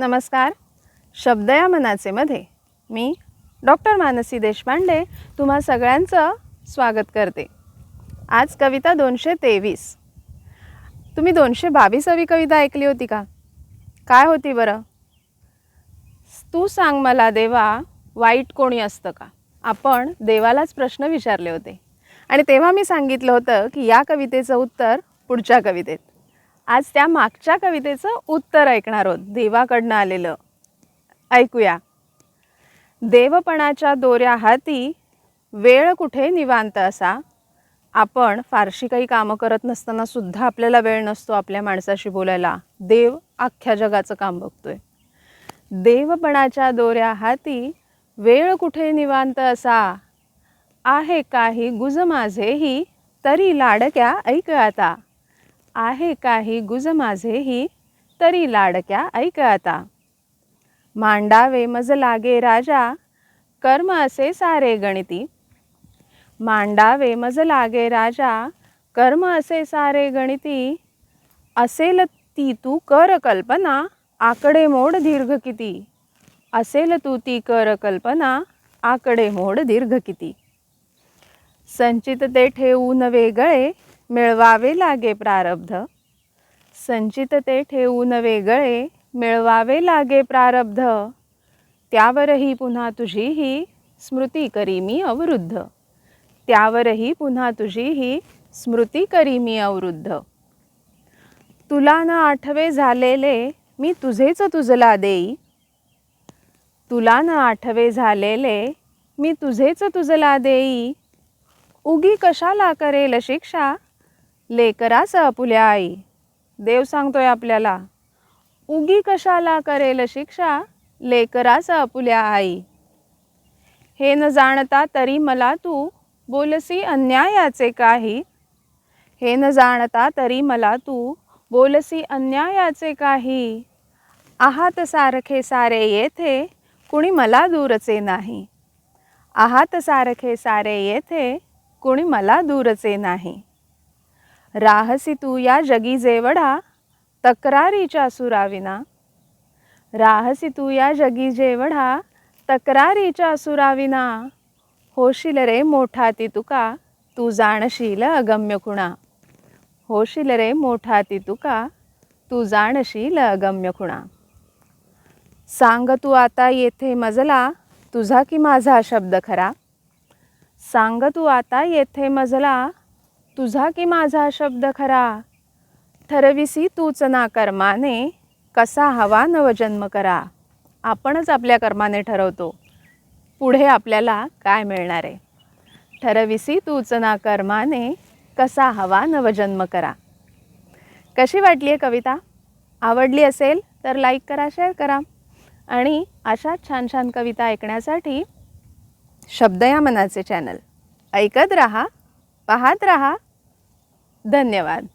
नमस्कार. शब्द या मनाचे मध्ये मी डॉक्टर मानसी देशपांडे तुम्हा सगळ्यांचं स्वागत करते. आज कविता दोनशे तेवीस. तुम्ही दोनशे बावीसावी कविता ऐकली होती का? काय होती बरं? तू सांग मला देवा वाईट कोणी असतं का? आपण देवालाच प्रश्न विचारले होते. आणि तेव्हा मी सांगितलं होतं की या कवितेचं उत्तर पुढच्या कवितेत. आज त्या मागच्या कवितेचं उत्तर ऐकणार आहोत. देवाकडनं आलेलं. ऐकूया. देवपणाच्या दोऱ्या हाती वेळ कुठे निवांत असा? आपण फारशी काही कामं करत नसताना सुद्धा आपल्याला वेळ नसतो आपल्या माणसाशी बोलायला. देव अख्ख्या जगाचं काम बघतोय. देवपणाच्या दोऱ्या हाती वेळ कुठे निवांत असा? आहे काही गुज माझेही तरी लाडक्या ऐक आता. आहे काही गुज माझेही तरी लाडक्या ऐक आता. मांडावे मज लागे राजा कर्म असे सारे गणिती. मांडावे मज लागे राजा कर्म असे सारे गणिती. असेल ती तू कर कल्पना आकडे मोड दीर्घ किती. असेल तू ती कर कल्पना आकडे मोड दीर्घ किती. संचित ते ठेवून वेगळे मिळवावे लागे प्रारब्ध. संचित ते ठेवून वेगळे मिळवावे लागे प्रारब्ध. त्यावरही पुन्हा तुझी ही स्मृती करी मी अवरुद्ध. त्यावरही पुन्हा तुझी ही स्मृती करी मी अवरुद्ध. तुला न आठवे झालेले मी तुझेच तुझला देई. तुला न आठवे झालेले मी तुझेच तुझला देई. उगी कशाला करेल शिक्षा? लेकरास अपुल्या आई. देव सांगतोय आपल्याला उगी कशाला करेल शिक्षा लेकरास अपुल्या आई? हे न जाणता तरी मला तू बोलसी अन्यायाचे काही. हे न जाणता तरी मला तू बोलसी अन्यायाचे काही. आहात सारखे सारे येथे कुणी मला दूरचे नाही. आहात सारखे सारे येथे कुणी मला दूरचे नाही. राहसी तू या जगी जेवढा तक्रारीच्या सुराविना राहसी तू या जगी जेवढा तक्रारीच्या सुराविना होशील रे मोठा ती तुका तू जाणशील अगम्य खुणा. होशील रे मोठा ती तुका तू जाणशील अगम्य खुणा. सांग तू आता येथे मजला तुझा की माझा शब्द खरा? सांग तू आता येथे मजला तुझा की माझा शब्द खरा? ठरविसी तूच ना कर्माने कसा हवा नवजन्म करा. आपणच आपल्या कर्माने ठरवतो. पुढे आपल्याला काय मिळणार आहे? ठरविसी तूच ना कर्माने कसा हवा नवजन्म करा. कशी वाटली आहे कविता? आवडली असेल तर लाईक करा शेअर करा. आणि अशा छान छान कविता ऐकण्यासाठी शब्द या मनाचे चॅनल. ऐकत रहा. पाहत रहा. धन्यवाद.